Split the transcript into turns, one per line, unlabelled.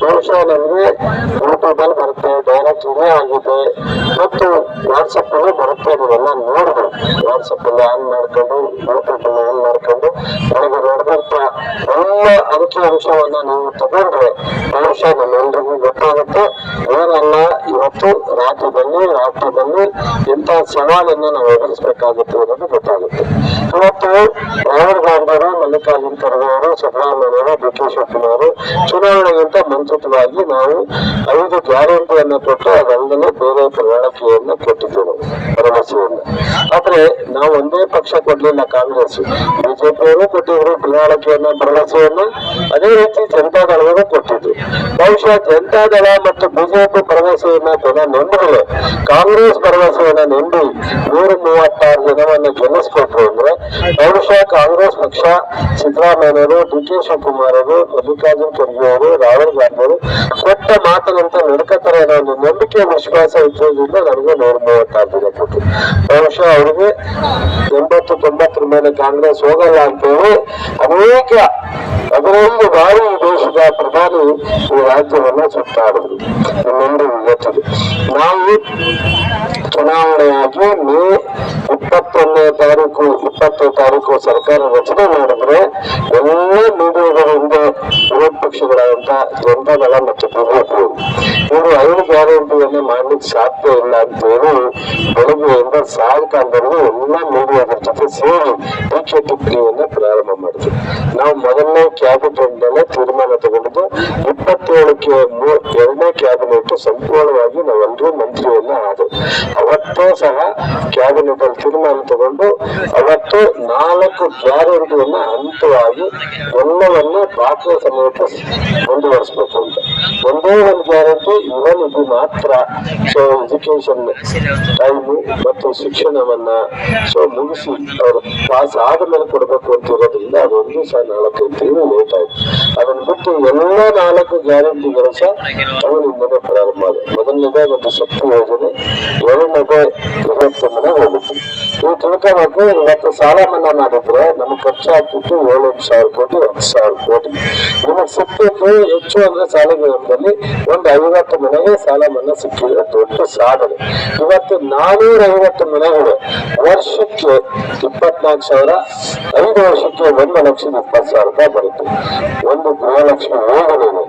ಬಹುಶಃ ನಮಗೆ ಬರುತ್ತೆ ಡೈರೆಕ್ಟ್ ಆಗಿದೆ. ಮತ್ತು ವಾಟ್ಸಪ್ಪಲ್ಲಿ ಬರುತ್ತೆ ನೀವೆಲ್ಲ ನೋಡಿದ್ರು ವಾಟ್ಸಪ್ ಅಲ್ಲಿ ಆನ್ ಮಾಡ್ಕೊಂಡು ಯೂಟ್ಯೂಬ್ ಅಲ್ಲಿ ಆನ್ ಮಾಡ್ಕೊಂಡು ನನಗೆ ನಡೆದಂತ ಎಲ್ಲ ಅಂಕಿ ಅಂಶವನ್ನ ನೀವು ತಗೊಂಡ್ರೆ ಬಹುಶಃ ನಮ್ಮೆಲ್ಲರಿಗೂ ಗೊತ್ತಾಗುತ್ತೆ. ಏನಲ್ಲ ಇವತ್ತು ರಾಜ್ಯದಲ್ಲಿ ರಾಷ್ಟ್ರದಲ್ಲಿ ಇಂಥ ಸವಾಲನ್ನು ನಾವು ಎದುರಿಸಬೇಕಾಗುತ್ತೆ ಅನ್ನೋದು ಗೊತ್ತಾಗುತ್ತೆ. ಇವತ್ತು ರಾಹುಲ್ ಗಾಂಧಿಯವರು, ಮಲ್ಲಿಕಾರ್ಜುನ್ ಖರ್ಗೆ ಅವರು ಸಿದ್ದರಾಮಯ್ಯವರು ಡಿ ಕೆ ಶಿವಕುಮಾರ್ ಚುನಾವಣೆಗಿಂತ ಮುಂಚಿತವಾಗಿ ನಾವು ಐದು ಗ್ಯಾರಂಟಿಯನ್ನು ಕೊಟ್ಟು ಅದಲ್ಲದೆ ಬೇರೆ ಪ್ರಣಾಳಿಕೆಯನ್ನು ಕೊಟ್ಟಿದ್ದೇವೆ, ಭರವಸೆಯನ್ನು. ಆದ್ರೆ ನಾವು ಒಂದೇ ಪಕ್ಷ ಕೊಡ್ಲಿಲ್ಲ ಕಾಂಗ್ರೆಸ್. ಬಿಜೆಪಿಯವರು ಕೊಟ್ಟಿದ್ರು ಪ್ರಣಾಳಿಕೆಯನ್ನ ಭರವಸೆಯನ್ನ ಅದೇ ರೀತಿ ಜನತಾದಳವರು ಕೊಟ್ಟಿದ್ರು. ಬಹುಶಃ ಜನತಾದಳ ಮತ್ತು ಬಿಜೆಪಿ ಭರವಸೆಯನ್ನ ಜನ ನಂಬಿದ್ರೆ ಕಾಂಗ್ರೆಸ್ ಭರವಸೆಯನ್ನ ನಂಬಿ ನೂರ ಮೂವತ್ತಾರು ಜನವನ್ನ ಗೆಲ್ಲಿಸ್ಕೊಟ್ರು ಅಂದ್ರೆ ಬಹುಶಃ ಕಾಂಗ್ರೆಸ್ ಪಕ್ಷ ಸಿದ್ದರಾಮಯ್ಯವರು ಡಿ ಕೆ ಶಿವಕುಮಾರ್ ಅವರು ಮಲ್ಲಿಕಾರ್ಜುನ್ ಖರ್ಗೆ ಅವರು, ರಾಹುಲ್ ಗಾಂಧಿ ಅವರು ಕೊಟ್ಟ ಮಾತಿನಂತೆ ನಡ್ಕತಾರೆ ಅನ್ನೋ ಒಂದು ನಂಬಿಕೆ, ವಿಶ್ವಾಸ ಇದ್ರಿಂದ ನನಗೆ ನೂರ ಮೂವತ್ತಾರು ಜನ ಕೊಟ್ಟರು ಬಹುಶಃ ಅವ್ರಿಗೆ ಎಂಬತ್ತು ತೊಂಬತ್ತರ ಮೇಲೆ ಕಾಂಗ್ರೆಸ್ ಹೋಗಲ್ಲ ಅಂತೇಳಿ ಅನೇಕ ಅದರೊಂದು ಬಾರಿ ದೇಶದ ಪ್ರಧಾನಿ ಈ ರಾಜ್ಯವನ್ನ ಸುತ್ತಾಡಿದ್ರು. ಇನ್ನೊಂದು ಗೊತ್ತಿದೆ ನಾವು ಚುನಾವಣೆಯಾಗಿ ಮೇ ಇಪ್ಪತ್ತೊಂದನೇ ತಾರೀಕು ಇಪ್ಪತ್ತು ತಾರೀಕು ಸರ್ಕಾರ ರಚನೆ ಮಾಡಿದ್ರೆ ಎಲ್ಲ ಮೀಡಿಯಾಗಳ ಹಿಂದೆ ವಿರೋಧ ಪಕ್ಷಗಳಾದಂತ ಜನತಾದಳ ಮತ್ತು ಬಿಜೆಪಿ ಇವರು ಐದು ಗ್ಯಾರಂಟಿಯನ್ನು ಮಾಡ್ಲಿಕ್ಕೆ ಸಾಧ್ಯ ಇಲ್ಲ ಅಂತ ಹೇಳಿ ಬೆಳಗ್ಗೆಯಿಂದ ಸಾಯಂಕಾಲದವರೆಗೂ ಎಲ್ಲ ಮೀಡಿಯಾದ ಜೊತೆ ಸೇರಿ ಟೀಕೆ ಟಿಪ್ಪಣಿಯನ್ನ ಪ್ರಾರಂಭ ಮಾಡಿದ್ವಿ ನಾವು ಮೊದಲನೇ ಕ್ಯಾಬಿನೆಟ್ ಮೇಲೆ ತೀರ್ಮಾನ ತಗೊಂಡಿದ್ದು ಇಪ್ಪತ್ತೇಳಕ್ಕೆ ಎರಡನೇ ಕ್ಯಾಬಿನೆಟ್ ಸಂಪೂರ್ಣವಾಗಿ ನಾವೆಲ್ಲರೂ ಮಂತ್ರಿಯನ್ನ ಆದವು ಅವತ್ತು ಸಹ ಕ್ಯಾಬಿನೆಟ್ ಅಲ್ಲಿ ತೀರ್ಮಾನ ತಗೊಂಡು, ಅವತ್ತು ನಾಲ್ಕು ಗ್ಯಾರಂಟಿಯನ್ನ ಹಂತವಾಗಿ ಎಲ್ಲವನ್ನ ಪಾತ್ರ ಸಮೇತ ಮುಂದುವರಿಸಬೇಕು ಅಂತ. ಒಂದೇ ಒಂದು ಗ್ಯಾರಂಟಿ ಇವನ್ ಇದು ಮಾತ್ರ. ಸೊ ಎಜುಕೇಶನ್ ಟೈಮ್ ಮತ್ತು ಶಿಕ್ಷಣವನ್ನ. ಸೊ ಮುಗಿಸಿ. ಅವರು ಪಾಸ್ ಆದ್ಮೇಲೆ ಕೊಡಬೇಕು ಅಂತ ಇರೋದ್ರಿಂದ ಅದೊಂದು ಸಹ ನಾಲ್ಕೈದು ತಿಂಗಳು ಲೇಟ್ ಆಯ್ತು ಅದನ್ನ ಬಿಟ್ಟು ಎಲ್ಲ ನಾಲ್ಕು ಗ್ಯಾರಂಟಿಗಳು ಸಹ ಅವನಿಂದಲೇ ಪ್ರಾರಂಭ ಆದ ಮೊದಲನೇದೇ ಒಂದು ಶಕ್ತಿ ಯೋಜನೆ. ಎರಡನೇದೇ ತಿಳ್ಕೋಬೇಕು ಇವತ್ತು ಸಾಲ ಮನ್ನಾ ಮಾಡಿದ್ರೆ ನಮ್ಗೆ ಖರ್ಚು ಆಗ್ತಿತ್ತು ಏಳೆಂಟು ಸಾವಿರ ಕೋಟಿ, ಹತ್ತು ಸಾವಿರ ಕೋಟಿ. ನಿಮಗೆ ಸಿಕ್ಕಿದ್ದು ಹೆಚ್ಚು ಅಂದ್ರೆ ಸಾಲಗಳಲ್ಲಿ ಒಂದು ಐವತ್ತು ಮನೆಗೆ ಸಾಲ ಮನ್ನಾ ಸಿಕ್ಕಿದ್ರೆ ದೊಡ್ಡ ಸಾಧನೆ ಇವತ್ತು ನಾನೂರ ಐವತ್ತು ಮನೆಗಳು ವರ್ಷಕ್ಕೆ ಇಪ್ಪತ್ನಾಲ್ಕು ಸಾವಿರ, ಐದು ವರ್ಷಕ್ಕೆ ಒಂದು ಲಕ್ಷದ ಇಪ್ಪತ್ತು ಸಾವಿರ ರೂಪಾಯಿ ಬರುತ್ತೆ. ಒಂದು ಗೃಹಲಕ್ಷ್ಮಿ ಯೋಜನೆ.